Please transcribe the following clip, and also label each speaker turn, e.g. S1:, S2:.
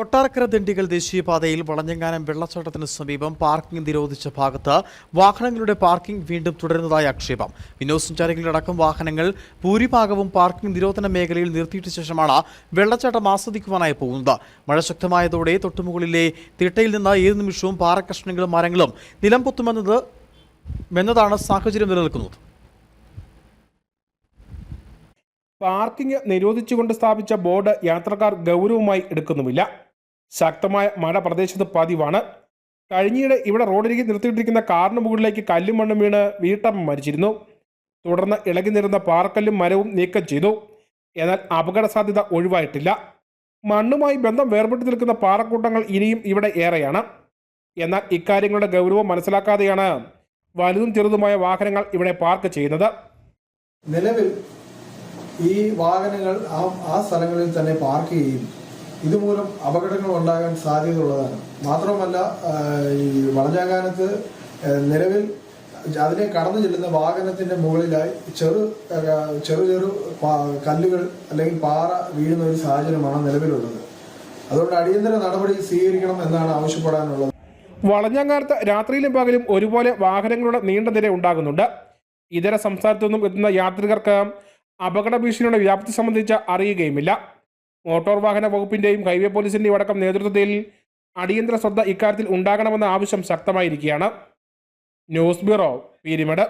S1: കൊട്ടാരക്കര ദണ്ഡികൾ ദേശീയപാതയിൽ വളഞ്ഞങ്ങാനം വെള്ളച്ചാട്ടത്തിന് സമീപം പാർക്കിംഗ് നിരോധിച്ച ഭാഗത്ത് വാഹനങ്ങളുടെ പാർക്കിംഗ് വീണ്ടും തുടരുന്നതായി ആക്ഷേപം. വിനോദസഞ്ചാരികളിലടക്കം വാഹനങ്ങൾ ഭൂരിഭാഗവും പാർക്കിംഗ് നിരോധന മേഖലയിൽ നിർത്തിയിട്ട ശേഷമാണ് വെള്ളച്ചാട്ടം ആസ്വദിക്കുവാനായി പോകുന്നത്. മഴ ശക്തമായതോടെ തൊട്ടുമുകളിലെ തിട്ടയിൽ നിന്ന് ഏത് നിമിഷവും പാറക്കഷ്ണങ്ങളും മരങ്ങളും നിലം പൊത്തുമെന്നത് എന്നതാണ് സാഹചര്യം നിലനിൽക്കുന്നത്.
S2: പാർക്കിംഗ് നിരോധിച്ചുകൊണ്ട് സ്ഥാപിച്ച ബോർഡ് യാത്രക്കാർ ഗൗരവമായി എടുക്കുന്നുമില്ല. ശക്തമായ മഴ പ്രദേശത്ത് പതിവാണ്. കഴിഞ്ഞിടെ ഇവിടെ റോഡിലേക്ക് നിർത്തിയിട്ടിരിക്കുന്ന കാറിന് മുകളിലേക്ക് കല്ലും മണ്ണും വീണ് വീട്ടമ്മ മരിച്ചിരുന്നു. തുടർന്ന് ഇളകി നിരുന്ന പാറക്കല്ലും മരവും നീക്കം ചെയ്തു. എന്നാൽ അപകട സാധ്യത ഒഴിവായിട്ടില്ല. മണ്ണുമായി ബന്ധം വേർപെട്ടു നിൽക്കുന്ന പാറക്കൂട്ടങ്ങൾ ഇനിയും ഇവിടെ ഏറെയാണ്. എന്നാൽ ഇക്കാര്യങ്ങളുടെ ഗൗരവം മനസ്സിലാക്കാതെയാണ് വലുതും ചെറുതുമായ വാഹനങ്ങൾ ഇവിടെ പാർക്ക് ചെയ്യുന്നത്.
S3: നിലവിൽ ഈ വാഹനങ്ങൾ ആ സ്ഥലങ്ങളിൽ തന്നെ പാർക്ക് ചെയ്യും ഇതുമൂലം അപകടങ്ങൾ ഉണ്ടാകാൻ സാധ്യതയുള്ളതാണ്. മാത്രമല്ല ഈ വളഞ്ഞാകാനത്ത് നിലവിൽ അതിനെ കടന്നു ചെല്ലുന്ന വാഹനത്തിന്റെ മുകളിലായി ചെറു ചെറു ചെറു കല്ലുകൾ അല്ലെങ്കിൽ പാറ വീഴുന്ന ഒരു സാഹചര്യമാണ് നിലവിലുള്ളത്. അതുകൊണ്ട് അടിയന്തര നടപടി സ്വീകരിക്കണം എന്നാണ് ആവശ്യപ്പെടാനുള്ളത്.
S2: വളഞ്ഞങ്ങാനത്ത് രാത്രിയിലും പകലും ഒരുപോലെ വാഹനങ്ങളുടെ നീണ്ട നിര ഉണ്ടാകുന്നുണ്ട്. ഇതര സംസ്ഥാനത്തു നിന്നും എത്തുന്ന യാത്രികർക്ക് അപകട ഭീഷണിയുടെ വ്യാപ്തി സംബന്ധിച്ച് അറിയുകയുമില്ല. മോട്ടോർ വാഹന വകുപ്പിന്റെയും ഹൈവേ പോലീസിന്റെയും അടക്കം നേതൃത്വത്തിൽ അടിയന്തര ശ്രദ്ധ ഇക്കാര്യത്തിൽ ഉണ്ടാകണമെന്ന ആവശ്യം ശക്തമായിരിക്കുകയാണ്. News bureau പീരിമഡ്